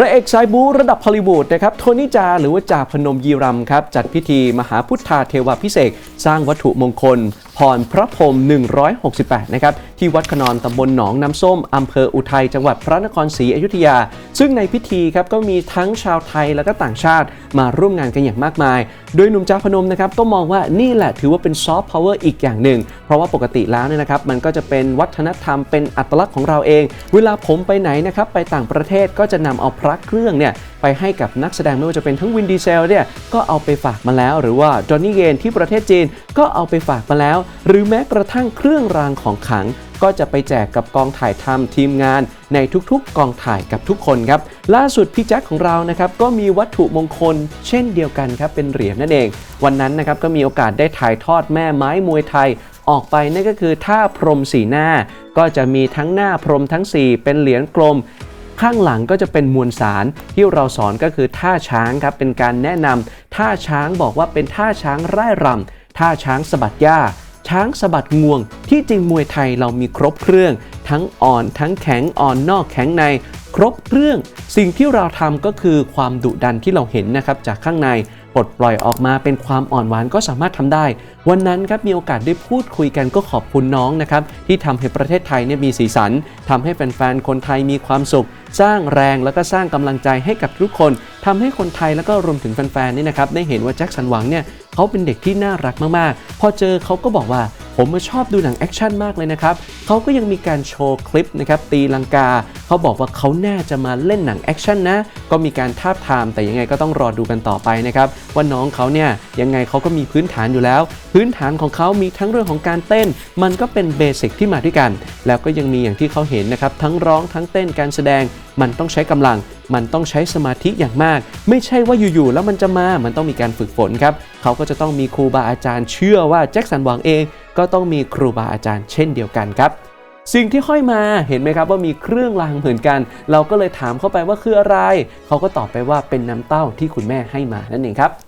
พระเอกสายบูระดับฮอลลีวูดนะครับโทนี่จาหรือว่าจ่าพนมยีรำครับจัดพิธีมหาพุทธาเทวาพิเศษสร้างวัตถุมงคล พรพระพรม 168 นะครับ ที่วัดขนอนตำบลหนองน้ำส้มอำเภออุทัยจังหวัดพระนครศรีอยุธยา ซึ่งในพิธีครับก็มีทั้งชาวไทยและก็ต่างชาติมาร่วมงานกันอย่างมากมาย โดยหนุ่มจ่าพนมนะครับก็มองว่านี่แหละถือว่าเป็นซอฟต์พาวเวอร์อีกอย่างหนึ่ง เพราะว่าปกติแล้วเนี่ยนะครับมันก็จะเป็นวัฒนธรรมเป็นอัตลักษณ์ของเราเอง เวลาผมไปไหนนะครับไปต่างประเทศก็จะนำเอาพระเครื่องเนี่ยไปให้กับนักแสดงไม่ว่าจะเป็นทั้งวินดีเซลเนี่ยก็เอาไปฝากมาแล้ว หรือว่าจอห์นนี่เกนที่ประเทศจีนก็เอาไปฝากมาแล้วหรือแม้กระทั่งเครื่องรางของขลัง ก็จะไปแจกกับกองถ่ายทำทีมงานในทุกๆ กองถ่ายกับทุกคนครับ ล่าสุดพี่แจ็คของเรานะครับก็มีวัตถุมงคล เช่นเดียวกันครับเป็นเหรียญนั่นเอง วันนั้นนะครับก็มีโอกาสได้ถ่ายทอดแม่ไม้มวยไทยออกไปนั่นก็คือท่าพรมสีหน้า ก็จะมีทั้งหน้าพรมทั้ง 4 เป็นเหรียญกลม ข้างหลังก็จะเป็นมวลสารที่เราสอนก็คือท่าช้างครับเป็นการแนะนำท่าช้างบอกว่าเป็นท่าช้างร่ายรำท่าช้างสะบัดหญ้า ช้างสะบัดงวง ที่จริงมวยไทยเรามีครบเครื่อง ทั้งอ่อนทั้งแข็งอ่อนนอกแข็งใน ครบเครื่อง สิ่งที่เราทำก็คือความดุดันที่เราเห็นนะครับจากข้างในปลดปล่อยออกมาเป็นความอ่อนหวานก็สามารถทำได้ วันนั้นครับมีโอกาสได้พูดคุยกันก็ขอบคุณน้องนะครับที่ทำให้ประเทศไทยเนี่ยมีสีสันทำให้แฟนๆคนไทยมีความสุข สร้างแรงแล้วก็สร้างกำลังใจให้กับทุกคนทำให้คนไทยแล้วก็รวมถึงแฟนๆนี่นะครับได้เห็นว่าแจ็คสันหวังเนี่ยเขาเป็นเด็กที่น่ารักมากๆ พอเจอเขาก็บอกว่า ผมชอบดูหนังแอคชั่นมากเลยนะครับเขาก็ยังมีการโชว์คลิปนะครับตีลังกา เขาบอกว่าเขาน่าจะมาเล่นหนังแอคชั่นนะ ก็มีการทาบทาม แต่ยังไงก็ต้องรอดูกันต่อไปนะครับว่าน้องเขาเนี่ยยังไงเขาก็มีพื้นฐานอยู่แล้ว พื้นฐานของเขามีทั้งเรื่องของการเต้น มันก็เป็นเบสิกที่มาด้วยกัน แล้วก็ยังมีอย่างที่เขาเห็นนะครับทั้งร้องทั้งเต้นการแสดงมันต้องใช้กำลัง มันต้องใช้สมาธิอย่างมาก ไม่ใช่ว่าอยู่ๆแล้วมันจะมา มันต้องมีการฝึกฝนครับ เขาก็จะต้องมีครูบาอาจารย์เชื่อว่าแจ็คสันหวังเองก็ต้องมีครูบาอาจารย์เช่นเดียวกันครับสิ่งที่ห้อยมาเห็นไหมครับว่ามีเครื่องรางเหมือนกัน เราก็เลยถามเข้าไปว่าคืออะไร เขาก็ตอบไปว่าเป็นน้ำเต้าที่คุณแม่ให้มานั่นเองครับ